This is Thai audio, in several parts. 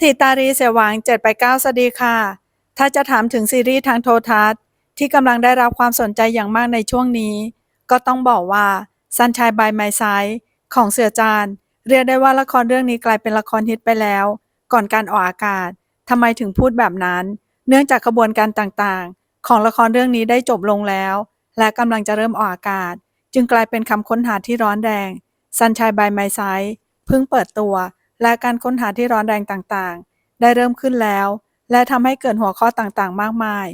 ทิตารีเสวัง7ไป9สวัสดีค่ะ ถ้าจะถามถึงซีรีส์ทางโทรทัศน์ ที่กำลังได้รับความสนใจอย่างมากในช่วงนี้ ก็ต้องบอกว่าซันชายบายไมซายของเสือจานเรียกได้ว่าละครเรื่องนี้กลายเป็นละครฮิตไปแล้ว ก่อนการออกอากาศทำไมถึงพูดแบบนั้น เนื่องจากกระบวนการต่างๆ ของละครเรื่องนี้ได้จบลงแล้ว และกำลังจะเริ่มออกอากาศ จึงกลายเป็นคำค้นหาที่ร้อนแรงซันชายบายไมซายเพิ่งเปิดตัว และการค้นหาที่ร้อนแรงต่างๆ ได้เริ่มขึ้นแล้ว และทำให้เกิดหัวข้อต่างๆ มากมาย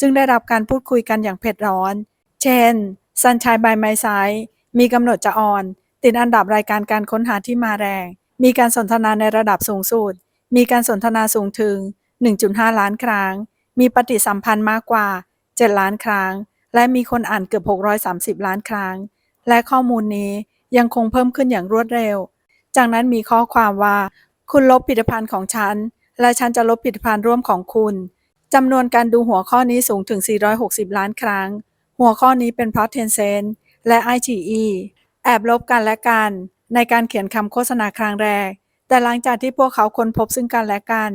ซึ่งได้รับการพูดคุยกันอย่างเผ็ดร้อน เช่นซันชายบายไมซายมีกำหนดจะออน ติดอันดับรายการการค้นหาที่มาแรง มีการสนทนาในระดับสูงสุด มีการสนทนาสูงถึง 1.5 ล้านครั้ง มีปฏิสัมพันธ์มากกว่า 7 ล้านครั้ง และมีคนอ่านเกือบ 630 ล้านครั้ง และข้อมูลนี้ยังคงเพิ่มขึ้นอย่างรวดเร็ว จากนั้นมีข้อความว่า คุณลบผลิตภัณฑ์ของฉัน และฉันจะลบผลิตภัณฑ์ร่วมของคุณจำนวนการดูหัวข้อนี้สูงถึง 460 ล้านครั้ง หัวข้อนี้เป็นเพราะ Tencent และ iQIYI แอบลบกันและกัน ในการเขียนคำโฆษณาครั้งแรก แต่หลังจากที่พวกเขาค้นพบซึ่งกันและกัน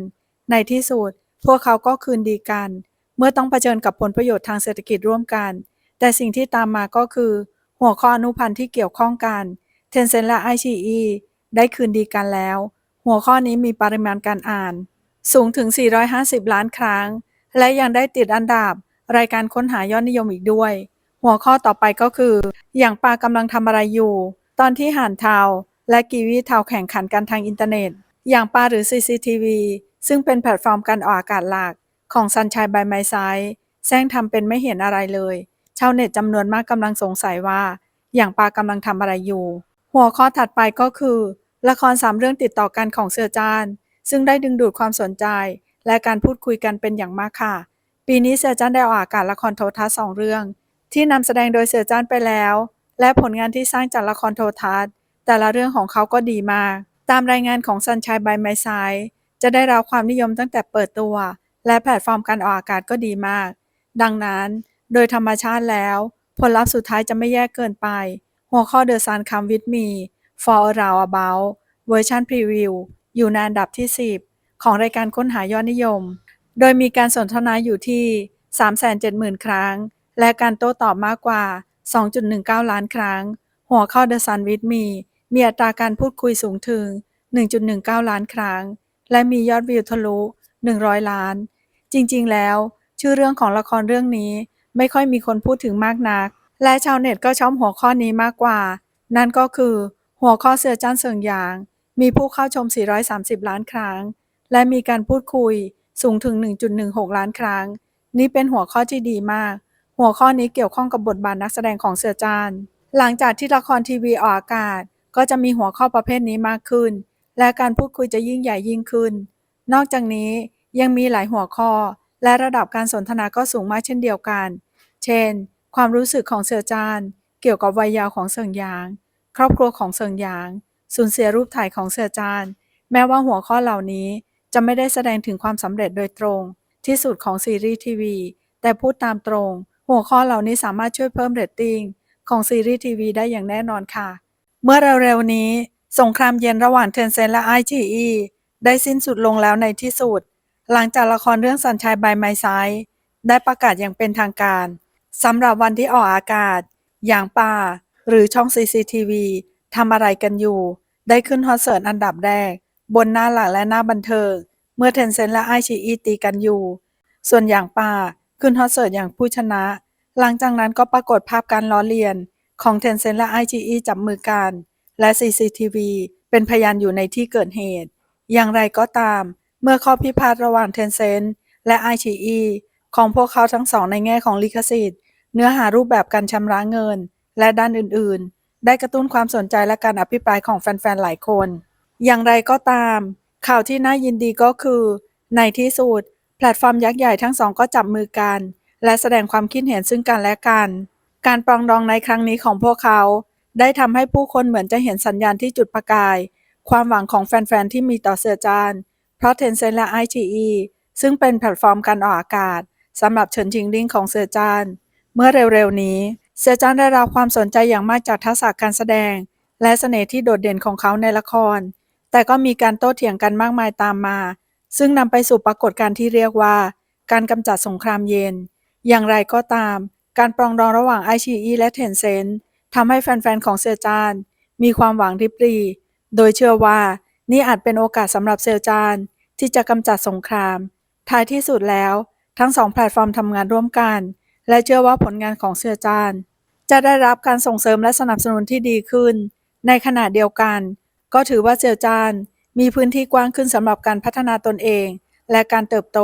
ในที่สุด พวกเขาก็คืนดีกัน เมื่อต้องเผชิญกับผลประโยชน์ทางเศรษฐกิจร่วมกัน แต่สิ่งที่ตามมาก็คือ หัวข้ออนุพันธ์ที่เกี่ยวข้องกัน Tencent และ iQIYI ได้คืนดีกันแล้ว หัวข้อนี้มีปริมาณการอ่าน สูงถึง 450 ล้านครั้ง และยังได้ติดอันดับ รายการค้นหายอดนิยมอีกด้วย หัวข้อต่อไปก็คือ อย่างปลากำลังทำอะไรอยู่ ตอนที่ห่านเทาและกีวีเทาแข่งขันกันทางอินเทอร์เน็ต อย่างปลาหรือ CCTV ซึ่งเป็นแพลตฟอร์มการออกอากาศหลัก ของซันชัยบายไมซายแซงทำเป็นไม่เห็นอะไรเลย ชาวเน็ตจำนวนมากกำลังสงสัยว่า อย่างปลากำลังทำอะไรอยู่ หัวข้อถัดไปก็คือ ละครสามเรื่องติดต่อกันของเสือจาน ซึ่งได้ดึงดูดความสนใจ และการพูดคุยกันเป็นอย่างมากค่ะ ปีนี้เสือจานได้ออกอากาศละครโทรทัศน์สองเรื่อง ที่นำแสดงโดยเสือจานไปแล้ว และผลงานที่สร้างจากละครโทรทัศน์ แต่ละเรื่องของเขาก็ดีมาก ตามรายงานของซันชัยบไมซายจะได้รับความนิยมตั้งแต่เปิดตัว และแพลตฟอร์มการออกอากาศก็ดีมาก ดังนั้น โดยธรรมชาติแล้ว ผลลัพธ์สุดท้ายจะไม่แย่เกินไป หัวข้อ The Sun Come With Me For a Round About เวอร์ชันพรีวิวอยู่ในอันดับที่ 10 ของรายการค้นหายอดนิยม โดยมีการสนทนาอยู่ที่ 370,000 ครั้ง และการโต้ตอบมากกว่า 2.19 ล้านครั้ง หัวข้อ The Sun With Me มีอัตราการพูดคุยสูงถึง 1.19 ล้านครั้ง และมียอดวิวทะลุ 100 ล้าน จริงๆ แล้ว ชื่อเรื่องของละครเรื่องนี้ไม่ค่อยมีคนพูดถึงมากนัก และชาวเน็ตก็ชอบหัวข้อนี้มากกว่า นั่นก็คือ หัวข้อเสือจ้านเสิงหยาง มีผู้เข้าชม 430 ล้านครั้ง และมีการพูดคุยสูงถึง 1.16 ล้านครั้ง นี่เป็นหัวข้อที่ดีมาก หัวข้อนี้เกี่ยวข้องกับบทบาทนักแสดงของเสือจาน หลังจากที่ละครทีวีออกอากาศ ก็จะมีหัวข้อประเภทนี้มากขึ้น และการพูดคุยจะยิ่งใหญ่ยิ่งขึ้น นอกจากนี้ยังมีหลายหัวข้อ และระดับการสนทนาก็สูงมากเช่นเดียวกัน เช่น ความรู้สึกของเสือจาน เกี่ยวกับวัยยาวของเสิงหยาง ครอบครัวของเสิงหยาง สูญเสียรูปถ่ายของเสือจาน แม้ว่าหัวข้อเหล่านี้จะไม่ได้แสดงถึงความสำเร็จโดยตรง ที่สุดของซีรีส์ทีวี แต่พูดตามตรง หัวข้อเหล่านี้สามารถช่วยเพิ่มเรตติ้งของซีรีส์ทีวีได้อย่างแน่นอนค่ะ เมื่อเร็วๆนี้ สงครามเย็นระหว่างเทนเซนและ iQIYI ได้สิ้นสุดลงแล้วในที่สุด หลังจากละครเรื่องสันชายบายไมซายได้ประกาศอย่างเป็นทางการสำหรับวันที่ออกอากาศ อย่างป่า หรือช่อง CCTV ทำอะไรกันอยู่ ได้ขึ้นฮอตเสิร์ตอันดับแรก บนหน้าหลักและหน้าบันเทิง เมื่อเทนเซนและไอชีอีตีกันอยู่ ส่วนอย่างป่าขึ้นฮอตเสิร์ตอย่างผู้ชนะ หลังจากนั้นก็ปรากฏภาพการล้อเลียน ของเทนเซนและไอชีอีจับมือกัน และ CCTV เป็นพยานอยู่ในที่เกิดเหตุ อย่างไรก็ตาม เมื่อข้อพิพาทระหว่างเทนเซนและไอชีอีของพวกเขาทั้งสองในแง่ของลิขสิทธิ์ เนื้อหารูปแบบการชำระเงิน และด้านอื่นๆ ได้กระตุ้นความสนใจและการอภิปรายของแฟนๆ หลายคน อย่างไรก็ตาม ข่าวที่น่ายินดีก็คือ ในที่สุดแพลตฟอร์มยักษ์ใหญ่ทั้งสองก็จับมือกัน และแสดงความคิดเห็นซึ่งกันและกัน การปรองดองในครั้งนี้ของพวกเขา ได้ทำให้ผู้คนเหมือนจะเห็นสัญญาณที่จุดประกาย ความหวังของแฟนๆ ที่มีต่อเสือจาน เพราะ Tencent และ iQIYI ซึ่งเป็นแพลตฟอร์มการออกอากาศสำหรับเฉินชิงลิงของเสือจาน เมื่อเร็วๆนี้ เสือจานได้รับความสนใจอย่างมากจากทักษะการแสดง และเสน่ห์ที่โดดเด่นของเขาในละคร แต่ก็มีการโต้เถียงกันมากมายตามมา ซึ่งนำไปสู่ปรากฏการณ์ที่เรียกว่า การกำจัดสงครามเย็น อย่างไรก็ตาม การปรองดองระหว่างไอชีอีและเทนเซนทำให้แฟนๆของเซียจานมีความหวังริบหรี่โดยเชื่อว่านี่อาจเป็นโอกาสสำหรับเซจานที่จะกำจัดสงคราม ท้ายที่สุดแล้ว ทั้งสองแพลตฟอร์มทำงานร่วมกัน และเชื่อว่าผลงานของเซียวจานจะได้รับการส่งเสริมและสนับสนุนที่ดีขึ้น ในขณะเดียวกัน ก็ถือว่าเซียวจานมีพื้นที่กว้างขึ้นสำหรับการพัฒนาตนเอง และการเติบโต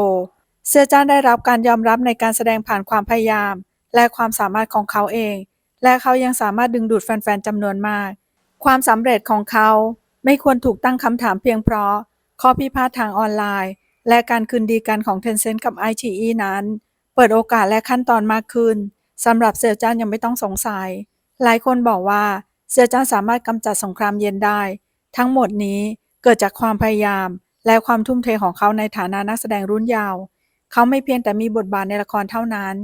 เซียวจานได้รับการยอมรับในการแสดงผ่านความพยายาม และความสามารถของเขาเอง และเขายังสามารถดึงดูดแฟนๆจำนวนมาก ความสำเร็จของเขาไม่ควรถูกตั้งคำถามเพียงเพราะข้อพิพาททางออนไลน์ และการคืนดีกันของ Tencent กับ iQIYI นั้น เปิดโอกาสและขั้นตอนมากขึ้นสำหรับเซียวจานยังไม่ต้องสงสัย หลายคนบอกว่าเซียวจานสามารถกำจัดสงครามเย็นได้ ทั้งหมดนี้เกิดจากความพยายาม และความทุ่มเทของเขาในฐานะนักแสดงรุ่นยาว เขาไม่เพียงแต่มีบทบาทในละครเท่านั้น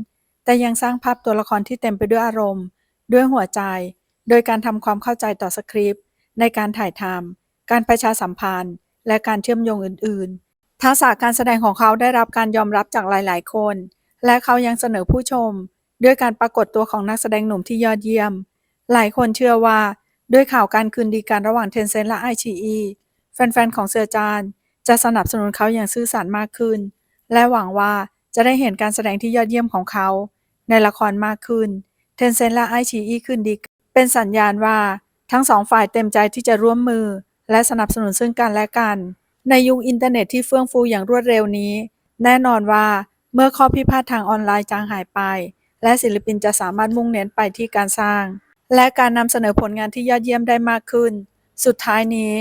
แต่ยังสร้างภาพตัวละครที่เต็มไปด้วยอารมณ์ ด้วยหัวใจ โดยการทำความเข้าใจต่อสคริปต์ ในการถ่ายทำการประชาสัมพันธ์ และการเชื่อมโยงอื่น ๆ ทักษะการแสดงของเขาได้รับการยอมรับจากหลาย ๆ คน และเขายังเสนอผู้ชม ด้วยการปรากฏตัวของนักแสดงหนุ่มที่ยอดเยี่ยม หลายคนเชื่อว่าด้วยข่าวการคืนดีกันระหว่างเทนเซ็นและไอชีอีแฟนๆ ของเสือจานจะสนับสนุนเขาอย่างซื่อสัตย์มากขึ้น และหวังว่าจะได้เห็นการแสดงที่ยอดเยี่ยมของเขา ในละครมากขึ้น เทนเซ็นและไอชีอีคืนดีนเป็นสัญญาณว่าทั้งสองฝ่ายเต็มใจที่จะร่วมมือ และสนับสนุนซึ่งกันและกัน ในยุคอินเทอร์เน็ตที่เฟื่องฟูอย่างรวดเร็วนี้ แน่นอนว่า เมื่อข้อพิพาททางออนไลน์จางหายไป และศิลปินจะสามารถมุ่งเน้นไปที่การสร้าง และการนำเสนอผลงานที่ยอดเยี่ยมได้มากขึ้น สุดท้ายนี้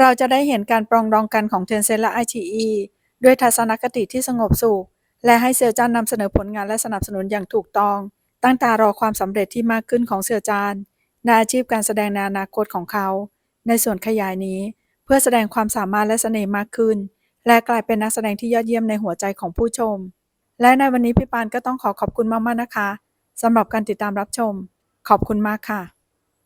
เราจะได้เห็นการปรองดองกันของเทนเซ็นและ iQIYI ด้วยทัศนคติที่สงบสุข และให้เซียวจานนำเสนอผลงานและสนับสนุนอย่างถูกต้อง ตั้งตารอความสำเร็จที่มากขึ้นของเซียวจานในอาชีพการแสดงในอนาคตของเขา ในส่วนขยายนี้ เพื่อแสดงความสามารถและเสน่ห์มากขึ้น และกลายเป็นนักแสดงที่ยอดเยี่ยมในหัวใจของผู้ชม และในวันนี้พี่ปานก็ต้องขอขอบคุณมากๆนะคะสำหรับการติดตามรับชม ขอบคุณมากค่ะ